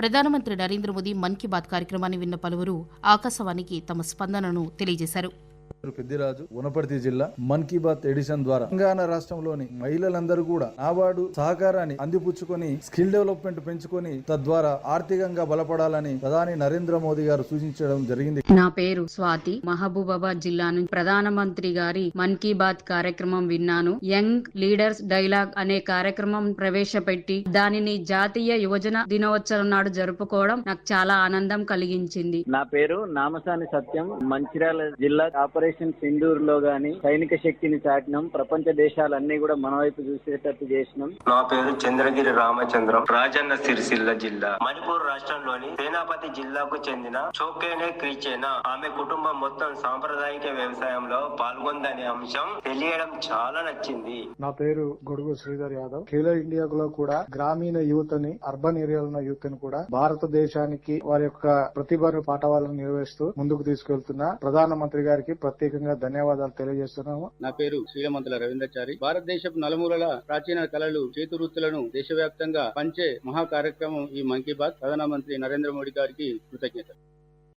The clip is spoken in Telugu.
ప్రధానమంత్రి నరేంద్ర మోదీ మన్ కీ బాత్ కార్యక్రమాన్ని విన్న పలువురు ఆకాశవాణికి తమ స్పందనను తెలియజేశారు. పెద్దిరాజు వనపర్తి జిల్లా మన్ కీ బాత్ ఎడిషన్ ద్వారా తెలంగాణ రాష్ట్రంలోని మహిళలందరూ కూడా నాబార్డు సహకారాన్ని అందిపుచ్చుకొని స్కిల్ డెవలప్మెంట్ పెంచుకొని తద్వారా ఆర్థికంగా బలపడాలని ప్రధాని నరేంద్ర మోదీ గారు సూచించడం జరిగింది. నా పేరు స్వాతి. మహబూబాబాద్ జిల్లా నుంచి ప్రధానమంత్రి గారి మన్ కీ బాత్ కార్యక్రమం విన్నాను. యంగ్ లీడర్స్ డైలాగ్ అనే కార్యక్రమం ప్రవేశపెట్టి దానిని జాతీయ యువజన దినోత్సవం నాడు జరుపుకోవడం నాకు చాలా ఆనందం కలిగించింది. నా పేరు నామసాని సత్యం. మంచిర్యాల జిల్లా ఆపరేషన్ సింధూర్లో గాని సైనిక శక్తిని చాటినాం. ప్రపంచ దేశాలన్నీ కూడా మన వైపు చూసేటట్టు చేసినాం. నా పేరు చంద్రగిరి రామచంద్రం రాజన్న సిరిసిల్ల జిల్లా. మణిపూర్ రాష్ట్రంలోని సేనాపతి జిల్లాకు చెందిన చోకేనే క్రీచేనా. ఆమె కుటుంబం మొత్తం సాంప్రదాయిక వ్యవసాయంలో పాల్గొందనే అంశం తెలియడం చాలా నచ్చింది. నా పేరు గొడుగు శ్రీధర్ యాదవ్. ఖేలో ఇండియాలో కూడా గ్రామీణ యువతని అర్బన్ ఏరియాలో ఉన్న యువతని కూడా భారతదేశానికి వారి యొక్క ప్రతిభను పాఠవాలను నిర్వహిస్తూ ముందుకు తీసుకెళ్తున్న ప్రధానమంత్రి గారికి ప్రత్యేకంగా ధన్యవాదాలు తెలియజేస్తున్నాము. నా పేరు శ్రీలమంతుల రవీంద్రచారి. భారతదేశపు నలుమూలల ప్రాచీన కళలు చేతి వృత్తులను దేశవ్యాప్తంగా పంచే మహా కార్యక్రమం ఈ మన్ కీ బాత్. ప్రధానమంత్రి నరేంద్ర మోడీ గారికి కృతజ్ఞత